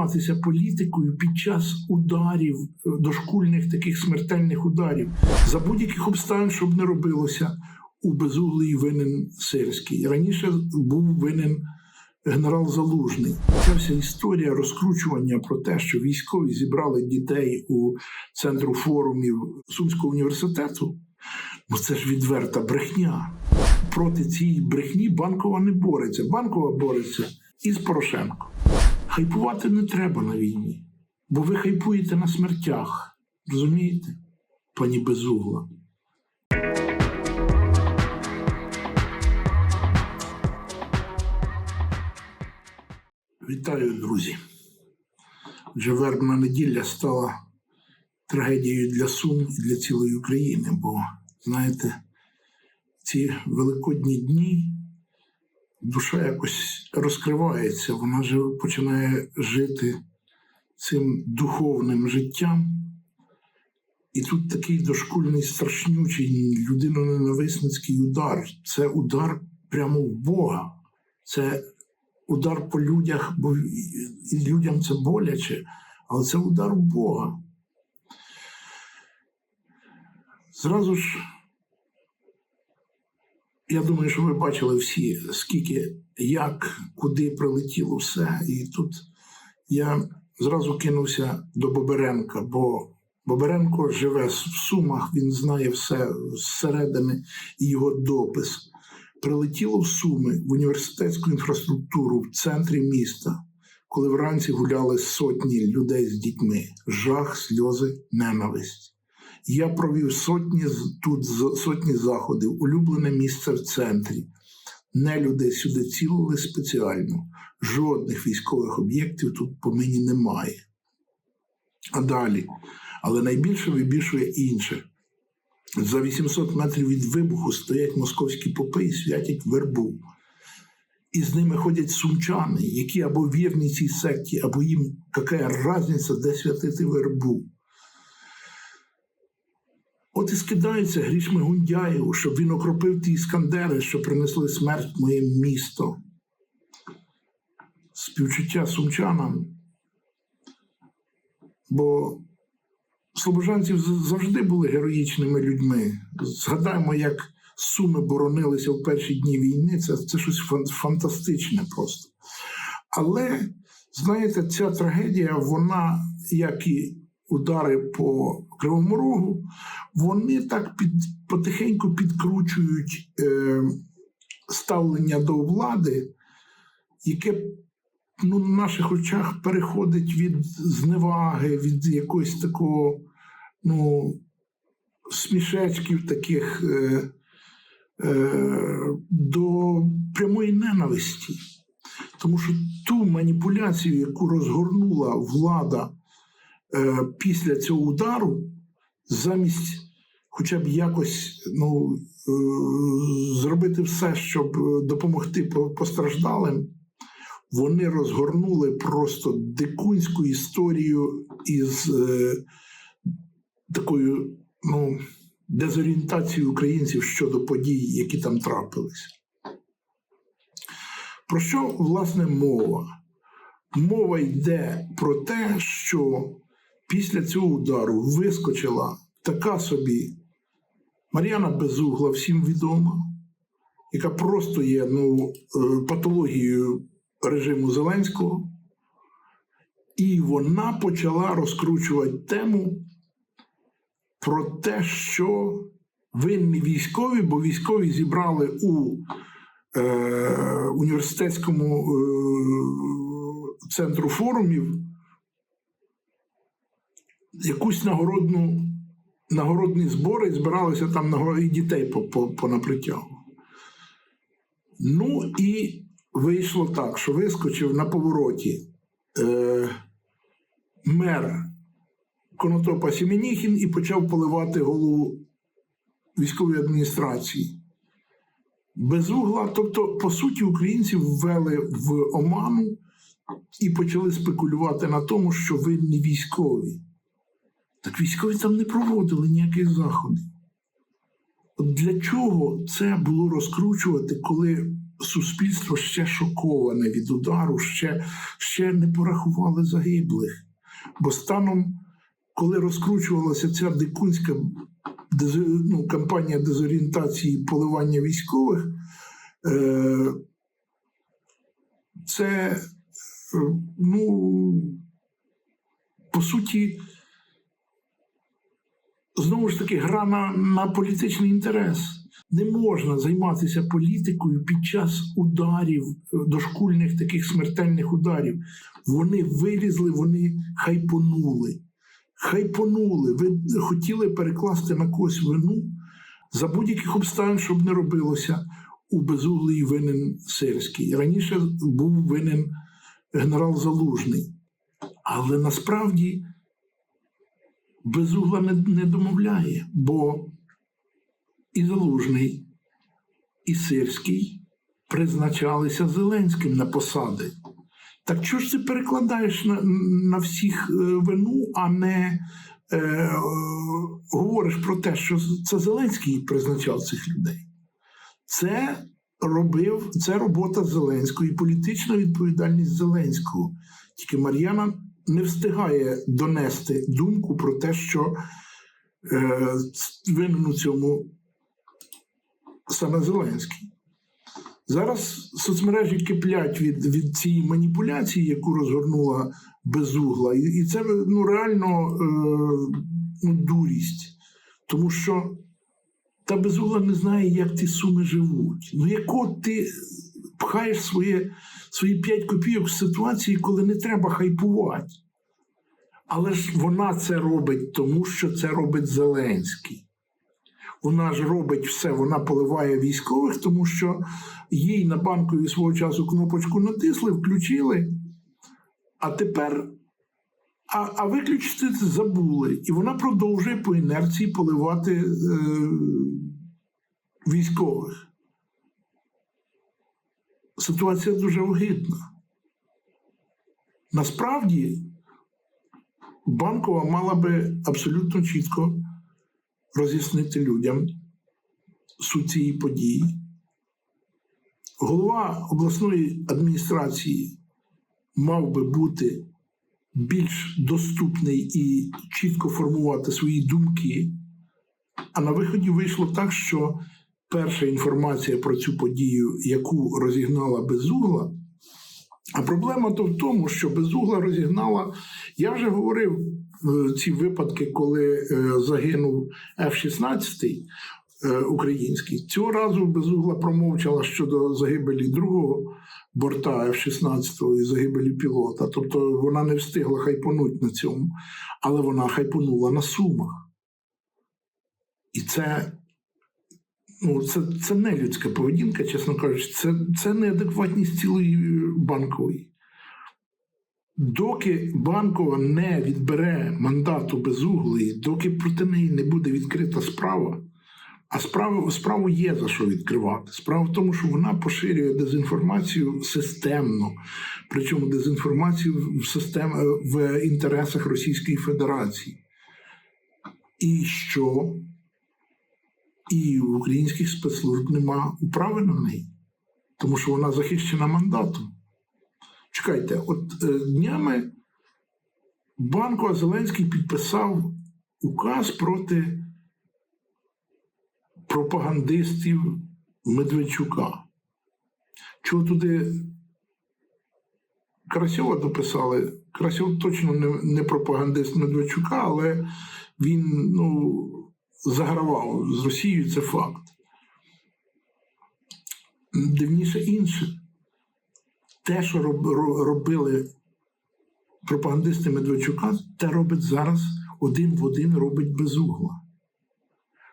займатися політикою під час ударів, е, дошкульних таких смертельних ударів, за будь-яких обставин, щоб не робилося, у безуглий винен Сирський. Раніше був винен генерал Залужний. Ця вся історія розкручування про те, що військові зібрали дітей у центру форумів Сумського університету, ну це ж відверта брехня. Проти цієї брехні банкова не бореться. Банкова бореться із Порошенко. Хайпувати не треба на війні, бо ви хайпуєте на смертях. Розумієте, пані Безугла? Вітаю, друзі. Вже вербна неділя стала трагедією для Сум і для цілої України, бо, знаєте, ці великодні дні душа якось розкривається, вона починає жити цим духовним життям. І тут такий дошкульний страшнючий людиноненависницький удар. Це удар прямо в Бога. Це удар по людях, бо і людям це боляче, але це удар в Бога. Зразу ж, я думаю, що ви бачили всі, скільки, як, куди прилетіло все. І тут я зразу кинувся до Боберенка, бо Боберенко живе в Сумах, він знає все зсередини і його допис прилетіло в Суми в університетську інфраструктуру в центрі міста, коли вранці гуляли сотні людей з дітьми, жах, сльози, ненависть. Я провів сотні тут сотні заходів, улюблене місце в центрі. Нелюди сюди цілили спеціально. Жодних військових об'єктів тут по мені немає. А далі. Але найбільше вибішує інше. За 800 метрів від вибуху стоять московські попи і святять вербу. І з ними ходять сумчани, які або вірні цій секті, або їм яка різниця, де святити вербу. От і скидається грішми Гундяєву, щоб він окропив ті іскандери, що принесли смерть в моє місто. Співчуття сумчанам. Бо слобожанці завжди були героїчними людьми. Згадаємо, як суми боронилися в перші дні війни. Це, це щось фантастичне просто. Але, знаєте, ця трагедія, вона, як і удари по Кривому Рогу, вони так під, потихеньку підкручують е, ставлення до влади, яке ну, на наших очах переходить від зневаги, від якогось такого ну, смішечків таких е, е, до прямої ненависті. Тому що ту маніпуляцію, яку розгорнула влада після цього удару, замість хоча б якось ну, е, зробити все, щоб допомогти постраждалим, вони розгорнули просто дикунську історію із е, такою ну, дезорієнтацією українців щодо подій, які там трапились. Про що власне мова? Мова йде про те, що після цього удару вискочила така собі Мар'яна Безугла, всім відома, яка просто є ну, е, патологією режиму Зеленського, і вона почала розкручувати тему про те, що винні військові, бо військові зібрали у е, університетському е, центру форумів якусь нагородну. Нагородні збори збиралися там і дітей понапритягу. Ну і вийшло так, що вискочив на повороті е, мер Конотопа Сіменіхін і почав поливати голову військової адміністрації. Без угла, тобто, по суті, українців ввели в оману і почали спекулювати на тому, що винні військові. Так військові там не проводили ніяких заходів. Для чого це було розкручувати, коли суспільство ще шоковане від удару, ще, ще не порахували загиблих. Бо станом, коли розкручувалася ця дикунська ну, кампанія дезорієнтації поливання військових, е, це е, ну, по суті, знову ж таки, гра на, на політичний інтерес. Не можна займатися політикою під час ударів, е, дошкульних таких смертельних ударів. Вони вилізли, вони хайпонули. Хайпонули. Ви хотіли перекласти на когось вину за будь-яких обставин, щоб не робилося. У безуглий винен Сирський. Раніше був винен генерал Залужний. Але насправді безугла не, домовляє, бо і Залужний, і Сирський призначалися Зеленським на посади. Так чого ж ти перекладаєш на, на всіх е, вину, а не е, е, говориш про те, що це Зеленський призначав цих людей? Це робив це робота Зеленського і політична відповідальність Зеленського. Тільки Мар'яна не встигає донести думку про те, що е, винен у цьому саме Зеленський. Зараз соцмережі киплять від, від цієї маніпуляції, яку розгорнула безугла, і, і це ну, реально е, ну, дурість. Тому що та безугла не знає, як ті суми живуть. Ну, яко ти пхаєш своє, свої 5 копійок в ситуації, коли не треба хайпувати. Але ж вона це робить, тому що це робить Зеленський. Вона ж робить все, вона поливає військових, тому що їй на банкові свого часу кнопочку натисли, включили, а тепер а, а виключити забули. І вона продовжує по інерції поливати е, військових. Ситуація дуже огидна. Насправді, банкова мала би абсолютно чітко роз'яснити людям суть цієї події. Голова обласної адміністрації мав би бути більш доступний і чітко формувати свої думки. А на виході вийшло так, що перша інформація про цю подію, яку розігнала безугла, а проблема то в тому, що безугла розігнала. Я вже говорив е, ці випадки, коли е, загинув F-16 е, український. Цього разу безугла промовчала щодо загибелі другого борта F-16 і загибелі пілота. Тобто вона не встигла хайпонути на цьому, але вона хайпонула на сумах. І це. Ну, це, це не людська поведінка, чесно кажучи, це, це неадекватність цілої банкової. Доки банкова не відбере мандату безуглої, доки проти неї не буде відкрита справа, а справу, справу є за що відкривати. Справа в тому, що вона поширює дезінформацію системно, причому дезінформацію в, систем, в інтересах Російської Федерації. І що? І в українських спецслужб нема управи на неї, тому що вона захищена мандатом. Чекайте, от е, днями Банко Зеленський підписав указ проти пропагандистів Медведчука. Чого туди Карасьова дописали? Карасьов точно не, не пропагандист Медведчука, але він ну, загравав з Росією, це факт. Дивніше інше. Те, що робили пропагандисти Медведчука, те робить зараз один в один робить безугла.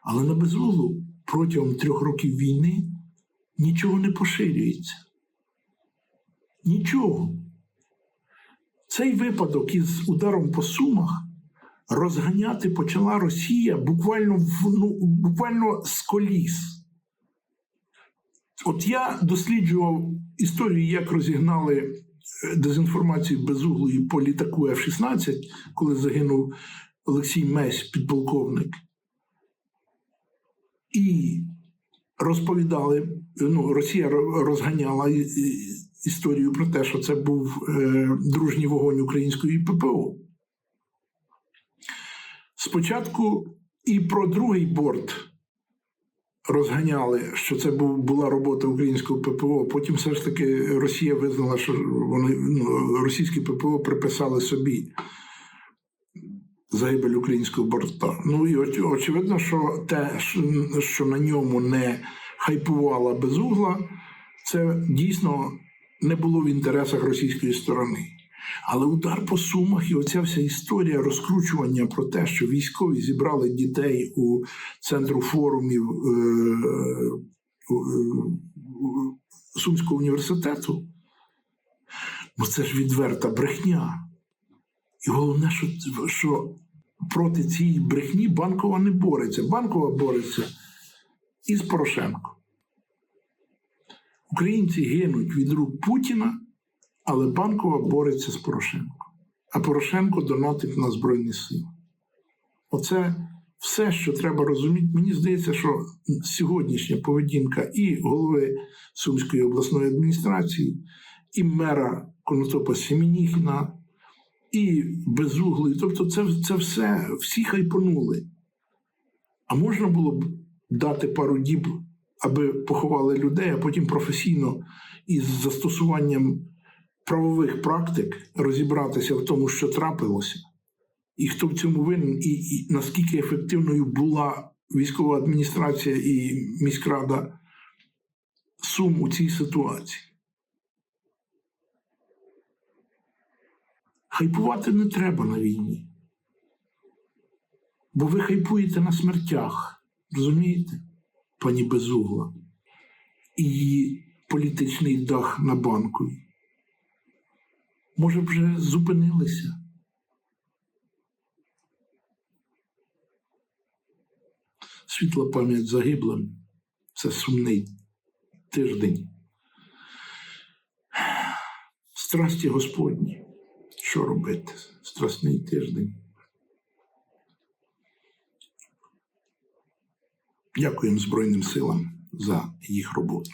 Але на безуглу протягом трьох років війни нічого не поширюється. Нічого. Цей випадок із ударом по сумах розганяти почала Росія буквально, ну, буквально з коліс. От я досліджував історію, як розігнали е, дезінформацію безуглої по літаку F-16, коли загинув Олексій Месь, підполковник. І розповідали, ну, Росія розганяла історію про те, що це був е, дружній вогонь української ППО. Спочатку і про другий борт розганяли, що це була робота українського ППО. Потім все ж таки Росія визнала, що вони ну, російське ППО приписали собі загибель українського борта. Ну і оч- очевидно, що те, що на ньому не хайпувала безугла, це дійсно не було в інтересах російської сторони. Але удар по сумах і оця вся історія розкручування про те, що військові зібрали дітей у центру форумів е, е, Сумського університету, бо це ж відверта брехня. І головне, що, що проти цієї брехні банкова не бореться. Банкова бореться із Порошенко. Українці гинуть від рук Путіна, але банкова бореться з Порошенко. А Порошенко донатить на Збройні Сили. Оце все, що треба розуміти. Мені здається, що сьогоднішня поведінка і голови Сумської обласної адміністрації, і мера Конотопа Семеніхіна, і безуглої. Тобто, це, це все всі хайпонули. А можна було б дати пару діб, аби поховали людей, а потім професійно із застосуванням правових практик розібратися в тому, що трапилося, і хто в цьому винен, і, і наскільки ефективною була військова адміністрація і міськрада Сум у цій ситуації. Хайпувати не треба на війні. Бо ви хайпуєте на смертях, розумієте, пані Безугла, і політичний дах на банку. Може, вже зупинилися. Світла пам'ять загиблим це сумний тиждень. Страсті Господні. Що робити? Страсний тиждень. Дякуємо Збройним силам за їх роботу.